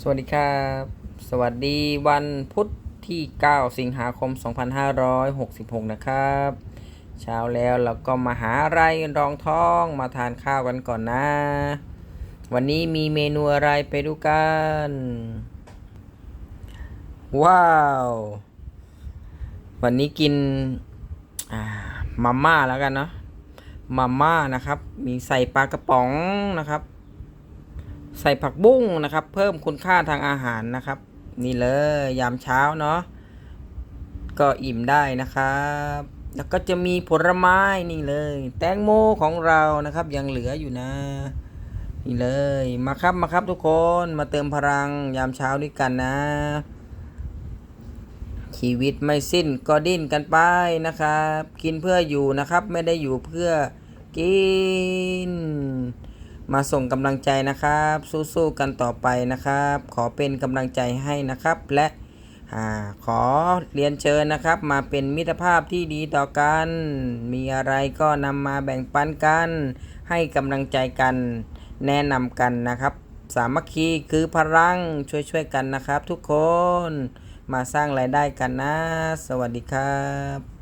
สวัสดีครับ สวัสดีวันพุธที่ 9 สิงหาคม 2566 นะครับ เช้าแล้วเราก็มาหาอะไรรองท้องมาทานข้าวกันก่อนนะ วันนี้มีเมนูอะไรไปดูกัน ว้าว วันนี้กินมาม่าแล้วกันเนาะมาม่านะครับ มีใส่ปลากระป๋องนะครับ ใส่ผักบุ้งนะครับ เพิ่มคุณค่าทางอาหารนะครับ นี่เลยยามเช้าเนาะก็อิ่มได้นะครับ แล้วก็จะมีผลไม้นี่เลย แตงโมของเรานะครับ ยังเหลืออยู่นะ นี่เลยมาครับมาครับทุกคนมาเติมพลังยามเช้าด้วยกันนะ ชีวิตไม่สิ้นก็ดิ้นกันไปนะครับ กินเพื่ออยู่นะครับ ไม่ได้อยู่เพื่อกิน มาส่งกำลังใจนะครับ สู้ๆกันต่อไปนะครับ ขอเป็นกำลังใจให้นะครับ และอขอเรียนเชิญนะครับ มาเป็นมิตรภาพที่ดีต่อกัน มีอะไรก็นำมาแบ่งปันกัน ให้กำลังใจกันแนะนำกันนะครับ สามัคคีคือพลังช่วยๆกันนะครับ ทุกคนมาสร้างรายได้กันนะ สวัสดีครับ